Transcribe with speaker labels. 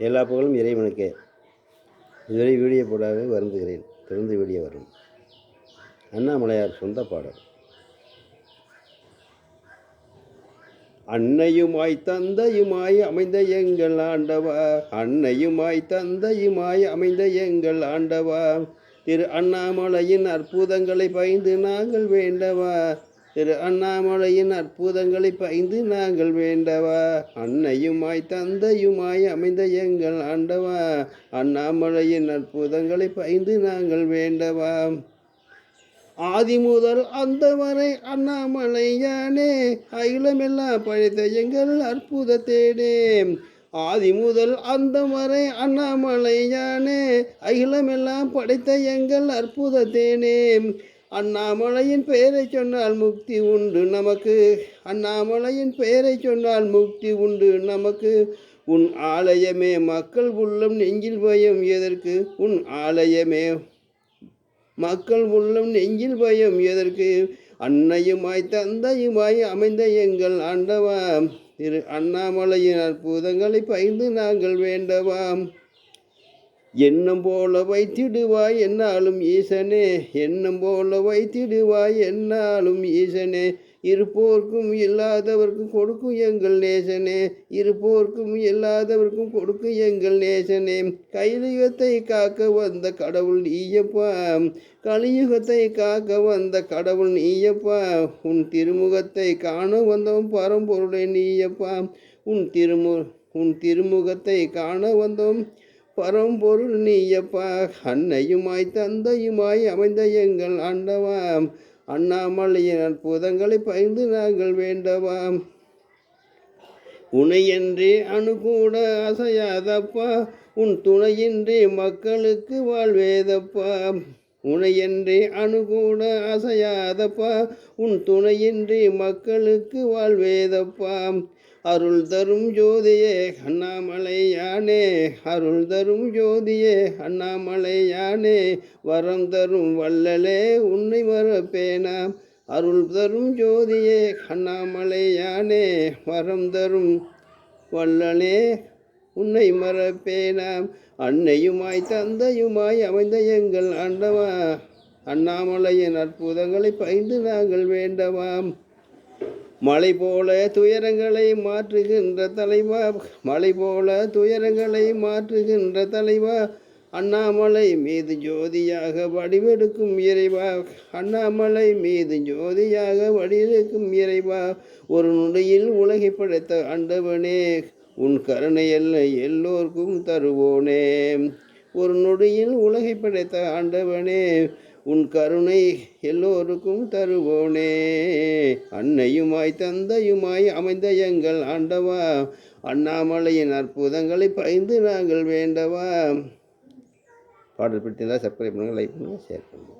Speaker 1: எல்லா புகழும் இறைவனுக்கே. இதுவரை வீடியோ போடாக வருந்துகிறேன். தொடர்ந்து வீடியோ வரும். அண்ணாமலையார் சொந்த பாடல். அன்னையுமாய் தந்தையுமாய் அமைந்த எங்கள் ஆண்டவா. அன்னையுமாய் தந்தையுமாய் அமைந்த எங்கள் ஆண்டவா. திரு அண்ணாமலையின் அற்புதங்களை பயந்து நாங்கள் வேண்டவா. திரு அண்ணாமலையின் அற்புதங்களை பயந்து நாங்கள் வேண்டவா? அன்னையுமாய் தந்தையுமாய் அமைந்த எங்கள் ஆண்டவா அண்ணாமலையின் அற்புதங்களை பயந்து நாங்கள் வேண்டவா? ஆதி முதல் அந்த வரை அண்ணாமலையானே அகிலமெல்லாம் பழைத்த எங்கள் அற்புத தேடே ஆதி முதல் அந்த வரை அண்ணாமலையானே அகிலமெல்லாம் படைத்த எங்கள் அற்புத தேனே அண்ணாமலையின் பெயரை சொன்னால் முக்தி உண்டு நமக்கு. அண்ணாமலையின் பெயரை சொன்னால் முக்தி உண்டு நமக்கு. உன் ஆலயமே மக்கள் உள்ளம் நெஞ்சில் பயம் எதற்கு? உன் ஆலயமே மக்கள் உள்ளம் நெஞ்சில் பயம் எதற்கு? அன்னையுமாய் தந்தையுமாய் அமைந்த எங்கள் ஆண்டவாம் திரு அண்ணாமலையின் அற்புதங்களை பயந்து நாங்கள் வேண்டவாம். எண்ணம் போல வைத்திடுவாய் என்னாலும் ஈசனே எண்ணம் போல வைத்திடுவாய் என்னாலும் ஈசனே. இருப்போர்க்கும் இல்லாதவர்க்கும் கொடுக்கும் எங்கள் நேசனே இருப்போர்க்கும் இல்லாதவர்க்கும் கொடுக்கும் எங்கள் நேசனே. கைலியுகத்தை காக்க வந்த கடவுள் நீயப்பா கலியுகத்தை காக்க வந்த கடவுள் நீயப்பா. உன் திருமுகத்தை காண வந்தவன் பரம்பொருளை நீயப்பா. உன் திருமு உன் திருமுகத்தை காண வந்தோம் பரம்பொருள் நீயப்பா அன்னையுமாய் தந்தையுமாய் அமைந்த எங்கள் ஆண்டவாம் அண்ணாமலையின் அற்புதங்களை பயந்து நாங்கள் வேண்டவாம். உனையன்றி அணுகூட அசையாதப்பா உன் துணையின்றி மக்களுக்கு வாழ்வேதப்பா. உனையன்றி அணுகூட அசையாதப்பா உன் துணையின்றி மக்களுக்கு வாழ்வேதப்பா. அருள் தரும் ஜோதியே அண்ணாமலையானே. அருள் தரும் ஜோதியே அண்ணாமலையானே. வரம் தரும் வள்ளலே உன்னை மறப்பேனா. அருள் தரும் ஜோதியே அண்ணாமலையானே. வரம் தரும் வள்ளலே உன்னை மறப்பேனாம் அன்னையுமாய் தந்தையுமாய் அமைந்த எங்கள் ஆண்டவா. அண்ணாமலையின் அற்புதங்களை பயந்து நாங்கள் வேண்டவாம். மலை போல துயரங்களை மாற்றுகின்ற தலைவா மலை போல துயரங்களை மாற்றுகின்ற தலைவா அண்ணாமலை மீது ஜோதியாக வடிவெடுக்கும் இறைவா அண்ணாமலை மீது ஜோதியாக வடிவெடுக்கும் இறைவா ஒரு நொடியில் உலகை படைத்த அண்டவனே உன் கருணையல்ல எல்லோருக்கும் தருவோனே. ஒரு நொடியில் உலகை படைத்த ஆண்டவனே உன் கருணை எல்லோருக்கும் தருவோனே. அன்னையுமாய் தந்தையுமாய் அமைந்த எங்கள் ஆண்டவா அண்ணாமலையின் அற்புதங்களை பயந்து நாங்கள் வேண்டவா. பாடல் பிடித்திருந்தால் சப்ஸ்கிரைப் பண்ணுங்கள் லைக் பண்ணுங்கள் ஷேர் பண்ணுங்கள்